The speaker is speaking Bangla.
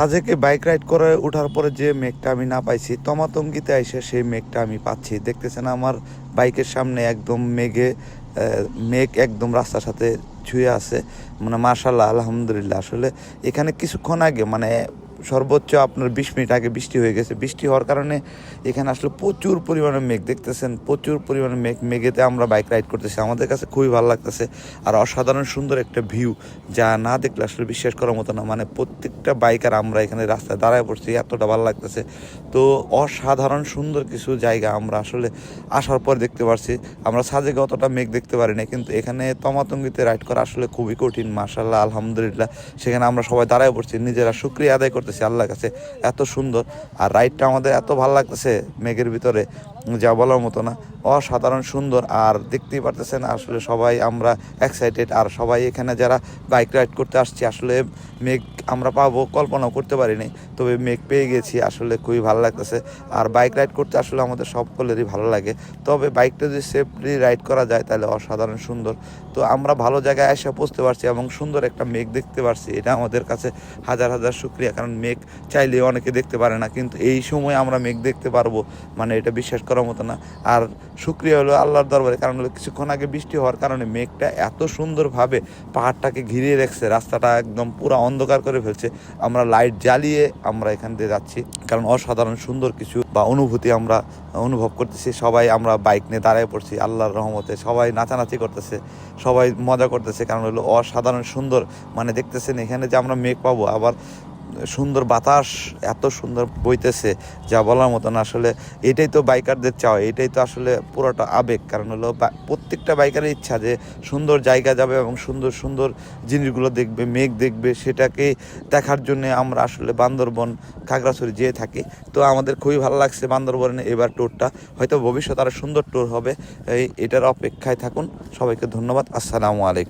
সাজেকে বাইক রাইড করে ওঠার পরে যে মেঘটা আমি না পাইছি, তমাতঙ্গিতে আইসে সেই মেঘটা আমি পাচ্ছি। দেখতেছেন আমার বাইকের সামনে একদম মেঘে মেঘ একদম রাস্তার সাথে ছুঁয়ে আছে। মানে মার্শাল্লাহ আলহামদুলিল্লাহ। আসলে এখানে কিছুক্ষণ আগে মানে সর্বোচ্চ আপনার বিশ মিনিট আগে বৃষ্টি হয়ে গেছে। বৃষ্টি হওয়ার কারণে এখানে আসলে প্রচুর পরিমাণে মেঘ, দেখতেছেন? প্রচুর পরিমাণে মেঘ, মেঘেতে আমরা বাইক রাইড করতেছি। আমাদের কাছে খুবই ভালো লাগতেছে। আর অসাধারণ সুন্দর একটা ভিউ যা না দেখলে আসলে বিশ্বাস করার মতো না। মানে প্রত্যেকটা বাইকার আমরা এখানে রাস্তায় দাঁড়ায় পড়ছি, এতটা ভালো লাগতেছে। তো অসাধারণ সুন্দর কিছু জায়গা আমরা আসলে আসার পর দেখতে পারছি। আমরা সাজেকে অতটা মেঘ দেখতে পারি না, কিন্তু এখানে তমাতঙ্গিতে রাইড করা আসলে খুবই কঠিন। মার্শাল্লাহ আলহামদুলিল্লাহ। সেখানে আমরা সবাই দাঁড়ায় পড়ছি। নিজেরা শুক্রিয়া আদায় করতেছি আল্লাহর কাছে এত সুন্দর। আর রাইডটা আমাদের এত ভালো লাগতেছে মেঘের ভিতরে। যা বলার মতো না। অসাধারণ, সুন্দর। আর দেখতেই পারতেছেন, আসলে সবাই আমরা এক্সাইটেড আর সবাই এখানে যারা বাইক রাইড করতে আসছি, আসলে মেঘ আমরা পাবো, কল্পনাও করতে পারিনি। তবে মেঘ পেয়ে গেছি, আসলে খুবই ভালো লাগতেছে। আর বাইক রাইড করতে আসলে আমাদের সকলেরই ভালো লাগে। তবে বাইকটা যদি সেফলি রাইড করা যায়, তাহলে অসাধারণ, সুন্দর। তো আমরা ভালো জায়গায় এসে পৌঁছতে পারছি এবং সুন্দর একটা মেঘ দেখতে পারছি। এটা আমাদের কাছে হাজার হাজার শুক্রিয়া। কারণ মেঘ চাইলে অনেকে দেখতে পারে না, কিন্তু এই সময় আমরা মেঘ দেখতে পারব। মানে এটা বিশ্বাস করার মতো না। আর শুক্রিয়া হলো আল্লাহর দরবারে, কারণ হলো কিছুক্ষণ আগে বৃষ্টি হওয়ার কারণে মেঘটা এত সুন্দরভাবে পাহাড়টাকে ঘিরিয়ে রেখেছে, রাস্তাটা একদম পুরো অন্ধকার করে ফেলছে। আমরা লাইট জ্বালিয়ে আমরা এখান দিয়ে যাচ্ছি, কারণ অসাধারণ সুন্দর কিছু বা অনুভূতি আমরা অনুভব করতেছি। সবাই আমরা বাইক নিয়ে দাঁড়ায় পড়ছি, আল্লাহর রহমতে সবাই নাচানাচি করতেছে, সবাই মজা করতেছে, কারণ হলো অসাধারণ সুন্দর। মানে দেখতেছেন এখানে যে আমরা মেঘ পাবো, আবার সুন্দর বাতাস, এত সুন্দর বইতেছে, যা বলার মতন। আসলে এটাই তো বাইকারদের চাওয়া, এটাই তো আসলে পুরোটা আবেগ। কারণ হলো প্রত্যেকটা বাইকারের ইচ্ছা যে সুন্দর জায়গা যাবে এবং সুন্দর সুন্দর জিনিসগুলো দেখবে, মেঘ দেখবে, সেটাকে দেখার জন্য আমরা আসলে বান্দরবন, খাগড়াছড়ি যেয়ে থাকি। তো আমাদের খুবই ভালো লাগছে বান্দরবনে এবার ট্যুরটা হয়তো ভবিষ্যতে আরও সুন্দর ট্যুর হবে, এই এটার অপেক্ষায় থাকুন। সবাইকে ধন্যবাদ। আসসালামু আলাইকুম।